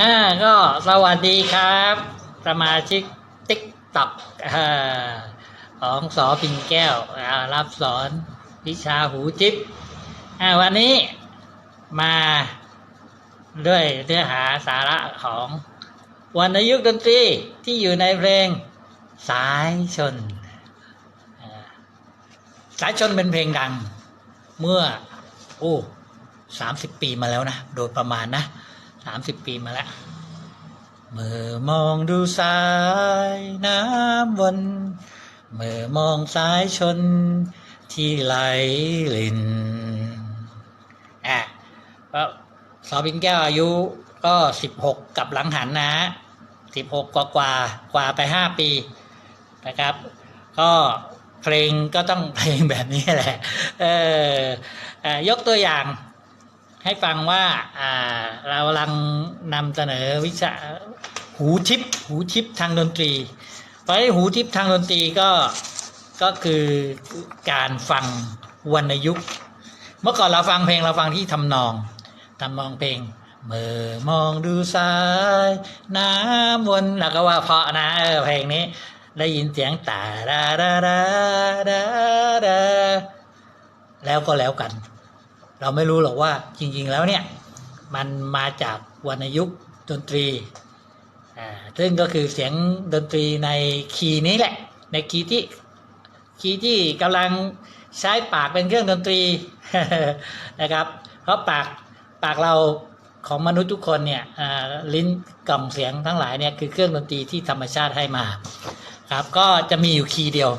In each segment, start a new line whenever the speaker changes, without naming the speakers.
อ่าก็สวัสดีครับ สมาชิกติ๊กต็อกของสอปิงแก้วรับสอนวิชาหูจิบวันนี้มาด้วยเนื้อหาสาระของวรรณยุกต์ดนตรีที่อยู่ในเพลงสายชน สายชนเป็นเพลงดังเมื่อ โอ้สามสิบปีมาแล้วนะ โดยประมาณนะ สามสิบปีมาแล้ว เมื่อมองดูสายน้ำวน เมื่อมองสายชนที่ไหลลินอะก็สอบินแก้วอายุก็สิบหกกับหลังหันนะสิบหกกว่ากว่ากว่าไปห้าปีนะครับ ก็เพลงก็ต้องเพลงแบบนี้แหละ เออเอ่อยกตัวอย่าง ให้ฟังว่าอ่าเรากำลังนำเสนอวิชาหูทิพย์หูทิพย์ทางดนตรี เพราะหูทิพย์ทางดนตรีก็ก็คือการฟังวรรณยุกต์ เมื่อก่อนเราฟังเพลงเราฟังที่ทำนองทำนองเพลงเมื่อมองดูซ้ายน้ำวนเราก็ว่าเพราะนะเออเพลงนี้ ได้ยินเสียงตาดาดาดาดาแล้วก็แล้วกัน เราไม่รู้หรอกว่าจริงๆแล้วเนี่ยมันมาจากวรรณยุกต์ดนตรีอ่าซึ่งก็คือเสียงดนตรีในคีย์นี้แหละ ในคีย์ที่คีย์ที่กำลังใช้ปากเป็นเครื่องดนตรีนะครับ เพราะปากปากเราของมนุษย์ทุกคนเนี่ยลิ้นกล่องเสียงทั้งหลายเนี่ยคือเครื่องดนตรีที่ธรรมชาติให้มาครับก็จะมีอยู่คีย์เดียว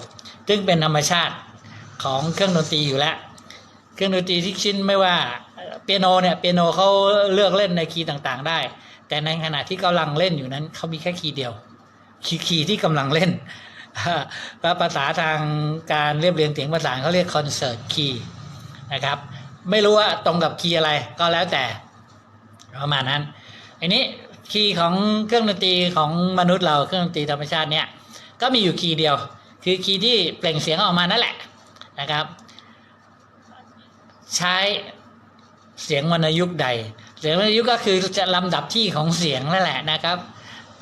ซึ่งเป็นธรรมชาติของเครื่องดนตรีอยู่แล้ว เครื่องดนตรีที่ชิ้นไม่ว่าเปียโนเนี่ยเปียโนเขาเลือกเล่นในคีย์ต่างๆ ได้ แต่ในขณะที่กำลังเล่นอยู่นั้นเขามีแค่คีย์เดียวคีย์คีย์ที่กำลังเล่นภาษาทางการเรียบเรียงเสียงประสานเขาเรียกคอนเสิร์ตคีย์นะครับ ไม่รู้ว่าตรงกับคีย์อะไรก็แล้วแต่ประมาณนั้นอันนี้คีย์ของเครื่องดนตรีของมนุษย์เราเครื่องดนตรีธรรมชาติเนี่ยก็มีอยู่คีย์เดียว คือคีย์ที่เปล่งเสียงออกมานั่นแหละนะครับ ใช้เสียงวรรณยุกต์ใด เสียงวรรณยุกต์ก็คือจะลำดับที่ของเสียงนั่นแหละนะครับ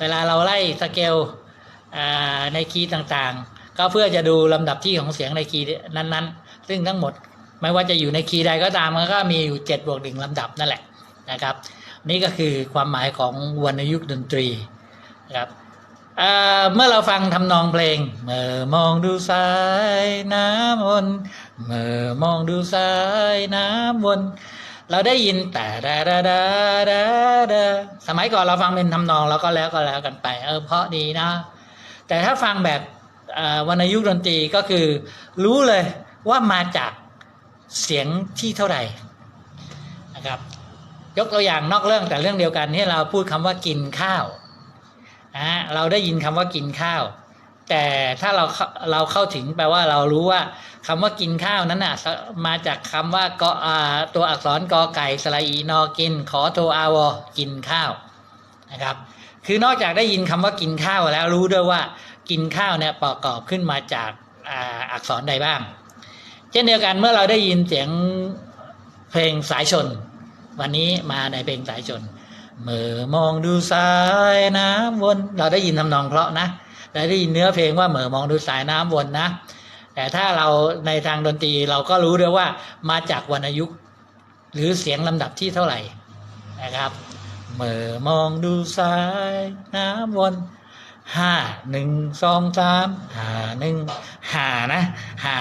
เวลาเราไล่สเกลในคีย์ต่างๆ ก็เพื่อจะดูลำดับที่ของเสียงในคีย์นั้นๆ ซึ่งทั้งหมดไม่ว่าจะอยู่ในคีย์ใดก็ตามมันก็มีอยู่เจ็ดบวกหนึ่งลำดับนั่นแหละนะครับ นี่ก็คือความหมายของวรรณยุกต์ดนตรีนะครับ เมื่อเราฟังทำนองเพลง เมื่อมองดูสายน้ำวนเมื่อมองดูสายน้ำวนเราได้ยินแต่ดาดาดาดาดาสมัยก่อนเราฟังเป็นทำนองแล้วก็แล้วก็แล้วกันไป เออเพราะดีนะ แต่ถ้าฟังแบบเอ่อวรรณยุกต์ดนตรีก็คือ รู้เลยว่ามาจากเสียงที่เท่าไหร่นะครับ ยกตัวอย่างนอกเรื่องแต่เรื่องเดียวกันที่เราพูดคำว่ากินข้าว นะเราได้ยินคำว่ากินข้าว แต่ถ้าเราเราเข้าถึงแปลว่าเรารู้ว่าคำว่ากินข้าวนั้นน่ะมาจากคำว่ากอตัวอักษรกอไก่สระอีนอกิน ขอโทอาวอกินข้าวนะครับ คือนอกจากได้ยินคำว่ากินข้าวแล้วรู้ด้วยว่ากินข้าวเนี่ยประกอบขึ้นมาจากอักษรใดบ้าง เช่นเดียวกันเมื่อเราได้ยินเสียงเพลงสายชน วันนี้มาในเพลงสายชน เมื่อมองดูสายน้ำวน เราได้ยินทำนองเพราะนะเราได้ยินเนื้อเพลงว่าเมื่อมองดูสายน้ำวนนะ แต่ถ้าเราในทางดนตรีเราก็รู้ด้วยว่ามาจากวรรณยุกต์หรือเสียงลำดับที่เท่าไหร่นะครับเมื่อมองดูสายน้ำวนห้าหนึ่งสองสามห้าหนึ่งห้านะห้า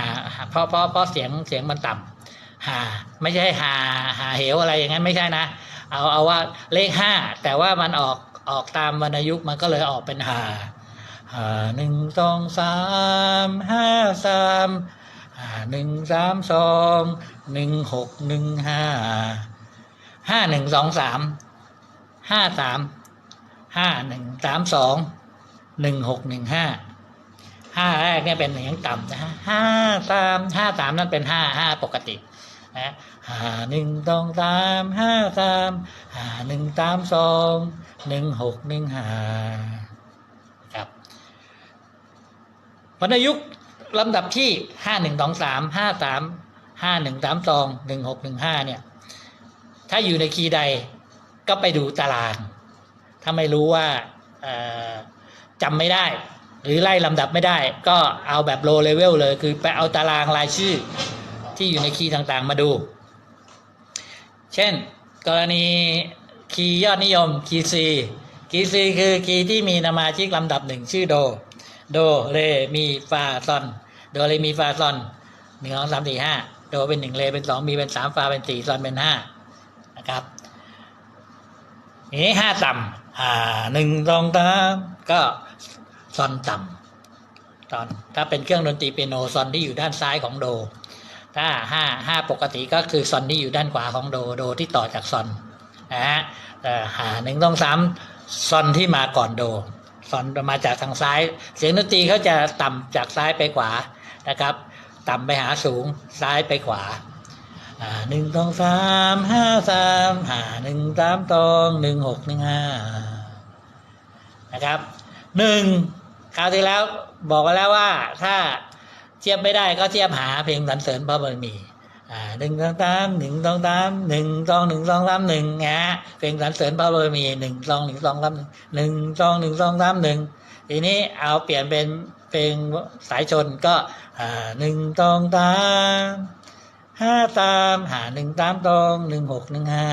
เพราะเพราะเพราะเสียงเสียงมันต่ำห้าไม่ใช่ห้าห้าเหวอะไรอย่างนั้นไม่ใช่นะ เอาเอาว่าเลขห้าแต่ว่ามันออกออกตามวรรณยุกต์มันก็เลยออกเป็นหาหาหนึ่งสองสามห้าสามหาหนึ่งสามสองหนึ่งหกหนึ่งห้าห้าหนึ่งสองสามห้าสามห้าหนึ่งสามสองหนึ่งหกหนึ่งห้าห้าแรกเนี่ยเป็นเสียงต่ำนะฮะห้าสามห้าสามนั่นเป็นห้าห้าปกติ นะหาหนึ่งสองสามห้าสามหาหนึ่งสามสองหนึ่งหกหนึ่งห้าครับวรรณยุกต์ลำดับที่ห้าหนึ่งสองสามห้าสามห้าหนึ่งสามสองหนึ่งหกหนึ่งห้าเนี่ย ถ้าอยู่ในคีย์ใดก็ไปดูตาราง ถ้าไม่รู้ว่าจำไม่ได้ หรือไล่ลำดับไม่ได้ ก็เอาแบบ low level เลย คือไปเอาตารางรายชื่อ ที่อยู่ในคีย์ต่างๆ มาดู เช่น กรณีคีย์ยอดนิยมคีย์ C คีย์ C คือคีย์ที่มีสมาชิกลำดับหนึ่งชื่อโด โดเรมีฟาซอน โดเรมีฟาซอนหนึ่งสองสามสี่ห้าโดเป็นหนึ่งเรเป็นสองมีเป็นสามฟาเป็นสี่ซอนเป็นห้านะครับนี้ห้าต่ำอ่าหนึ่งสองสามก็ซอนต่ำตอนถ้าเป็นเครื่องดนตรีเปียโนซอนที่อยู่ด้านซ้ายของโด ถ้าห้าห้าปกติก็คือซอนที่อยู่ด้านขวาของโดโดที่ต่อจากซอนนะฮะแต่หาหนึ่งต้องสามซอนที่มาก่อนโดซอนมาจากทางซ้าย เสียงดนตรีเขาจะต่ำจากซ้ายไปขวานะครับ ต่ำไปหาสูงซ้ายไปขวาอ่าหนึ่งสองสามห้าสามหาหนึ่งสามตองหนึ่งหกหนึ่งห้านะครับหนึ่งคราวที่แล้วบอกไว้แล้วว่าถ้า เทียบไม่ได้ก็เทียบหาเพลงสรรเสริญพระบารมีอ่าหนึ่งสองสามหนึ่งสองสามหนึ่งสองหนึ่งสองสามหนึ่งนะฮะเพลงสรรเสริญพระบารมีหนึ่งสองหนึ่งสองสามหนึ่งสองหนึ่งสองสามหนึ่งทีนี้เอาเปลี่ยนเป็นเพลงสายชนก็อ่าหนึ่งตองตามห้าตามหาหนึ่งตามตองหนึ่งหกหนึ่งห้า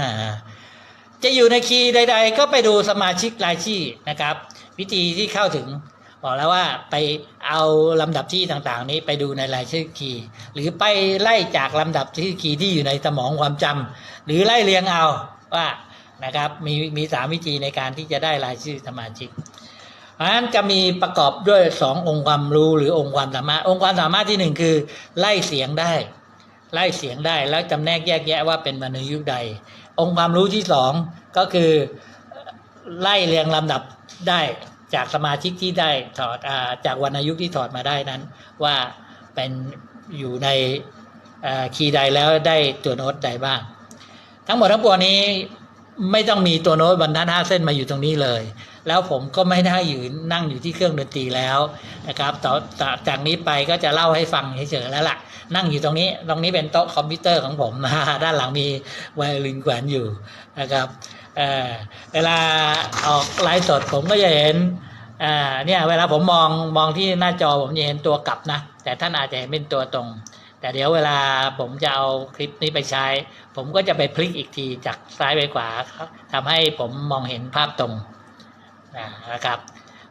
จะอยู่ในคีย์ใด ๆ ก็ไปดูสมาชิกรายชื่อนะครับ วิธีที่เข้าถึง บอกแล้วว่าไปเอาลำดับที่ต่างๆ นี้ไปดูในรายชื่อคีย์หรือไปไล่จากลำดับที่อคีย์ที่อยู่ในสมองความจำหรือไล่เรียงเอาว่านะครับมีมีสามวิธีในการที่จะได้รายชื่อสมาชิกเพราะฉะนั้นจะมีประกอบด้วยสององค์ความรู้หรือองค์ความสามารถ องค์ความสามารถที่หนึ่งคือไล่เสียงได้ ไล่เสียงได้แล้วจำแนกแยกแยะว่าเป็นวรรณยุกต์ใด องค์ความรู้ที่สองก็คือไล่เรียงลำดับได้ จากสมาชิกที่ได้ถอดอาจากวรรณยุกต์ที่ถอดมาได้นั้น ว่าเป็นอยู่ในคีย์ใดแล้วได้ตัวโน้ตใดบ้าง ทั้งหมดทั้งปวงนี้ไม่ต้องมีตัวโน้ตบรรทัดห้าเส้นมาอยู่ตรงนี้เลย แล้วผมก็ไม่ได้อยู่นั่งอยู่ที่เครื่องดนตรีแล้วนะครับต่อจากนี้ไปก็จะเล่าให้ฟังเฉยๆแล้วล่ะ นั่งอยู่ตรงนี้ตรงนี้เป็นโต๊ะคอมพิวเตอร์ของผมด้านหลังมีไวโอลินแขวนอยู่นะครับ เวลาออกไลฟ์สดผมก็จะเห็นเนี่ยเวลาผมมองมองที่หน้าจอผมจะเห็นตัวกลับนะ แต่ท่านอาจจะเห็นเป็นตัวตรง แต่เดี๋ยวเวลาผมจะเอาคลิปนี้ไปใช้ ผมก็จะไปพลิกอีกทีจากซ้ายไปขวาทำให้ผมมองเห็นภาพตรงนะครับ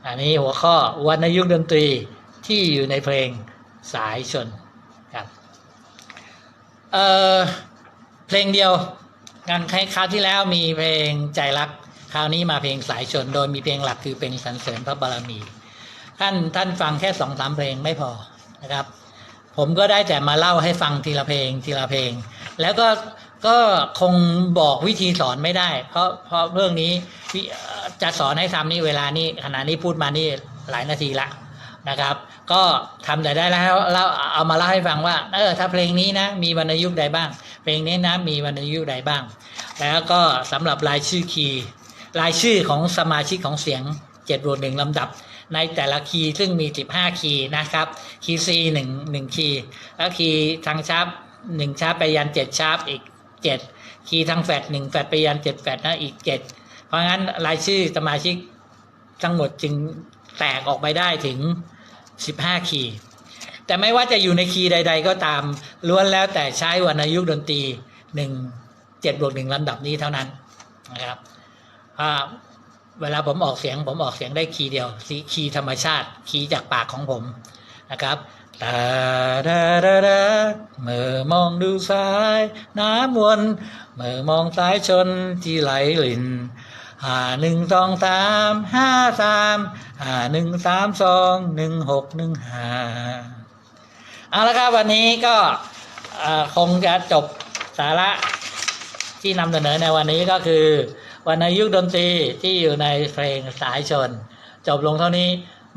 อันนี้หัวข้อวรรณยุกต์ดนตรีที่อยู่ในเพลงสายชนครับเออเพลงเดียว งานคราวที่แล้วมีเพลงใจรัก คราวนี้มาเพลงสายชน โดยมีเพลงหลักคือเพลงสรรเสริญพระบารมี ท่านท่านฟังแค่สองสามเพลงไม่พอนะครับ ผมก็ได้แต่มาเล่าให้ฟังทีละเพลงทีละเพลง แล้วก็ก็คงบอกวิธีสอนไม่ได้ เพราะเพราะเรื่องนี้จะสอนให้ทำนี่เวลานี้ขณะนี้พูดมานี่หลายนาทีละนะครับ ก็ทำแต่ได้แล้วเล่าเอามาเล่าให้ฟังว่าเออถ้าเพลงนี้นะมีวรรณยุกต์ใดบ้าง เพลงนี้นะมีวรรณยุกต์ใดบ้าง แล้วก็สำหรับรายชื่อคีย์รายชื่อของสมาชิกของเสียง7บวกหนึ่งลำดับ ในแต่ละคีย์ซึ่งมี 15 คีย์นะครับ คีย์ C หนึ่งหนึ่งคีย์แล้วคีย์ทางชาร์ปหนึ่งชาร์ปไปยันเจ็ดชาร์ปอีกเจ็ดคีย์ทางแฟดหนึ่งแฟดไปยันเจ็ดแฟดนะอีกเจ็ดเพราะงั้นรายชื่อสมาชิกทั้งหมดจึงแตกออกไปได้ถึง 15 คีย์ แต่ไม่ว่าจะอยู่ในคีย์ใด ๆ ก็ตามล้วนแล้วแต่ใช้วรรณยุกต์ดนตรีหนึ่งเจ็ดบวกหนึ่งลำดับนี้เท่านั้นนะครับเวลาผมออกเสียงผมออกเสียงได้คีย์เดียวคีย์ธรรมชาติคีย์จากปากของผมนะครับตาดาดาดาเมื่อมองดูซ้าย น้ำวนเมื่อมองซ้ายชนที่ไหลลินหาหนึ่งสองสามห้าสามหาหนึ่งสามสองหนึ่งหกหนึ่งห้า เอาละครับวันนี้ก็คงจะจบสาระที่นำเสนอในวันนี้ก็คือวรรณยุกดนตรีที่อยู่ในเพลงสายชน จบลงเท่านี้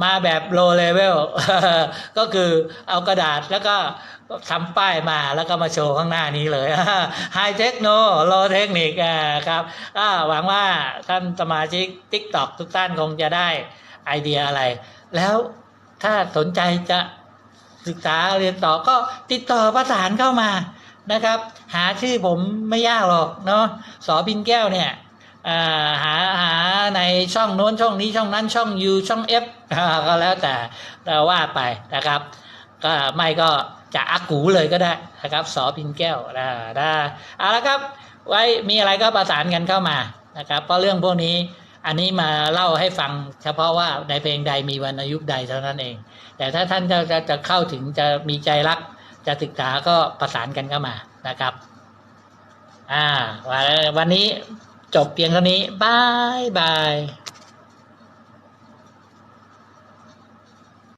มาแบบ low level ก็คือเอากระดาษแล้วก็ทำป้ายมาแล้วก็มาโชว์ข้างหน้านี้เลย High Techno Low Technic อ่าครับหวังว่าท่านสมาชิก TikTok ทุกท่านคงจะได้ไอเดียอะไร แล้วถ้าสนใจจะ ศึกษาเรียนต่อก็ติดต่อประสานเข้ามานะครับ หาชื่อผมไม่ยากหรอกเนาะสอพินแก้วเนี่ยหาหาในช่องโน้นช่องนี้ช่องนั้นช่องยูช่องเอฟก็แล้วแต่เราว่าไปนะครับ ก็ไม่ก็จะอากูเลยก็ได้นะครับสอพินแก้วนะได้เอาละครับ ไว้มีอะไรก็ประสานกันเข้ามานะครับเพราะเรื่องพวกนี้ อันนี้มาเล่าให้ฟังเฉพาะว่าในเพลงใดมีวรรณยุกต์ใดเท่านั้นเอง แต่ถ้าท่านจะจะจะเข้าถึงจะมีใจรัก จะศึกษาก็ประสานกันเข้ามานะครับ อ่าวันวันนี้จบเพียงเท่านี้บายบาย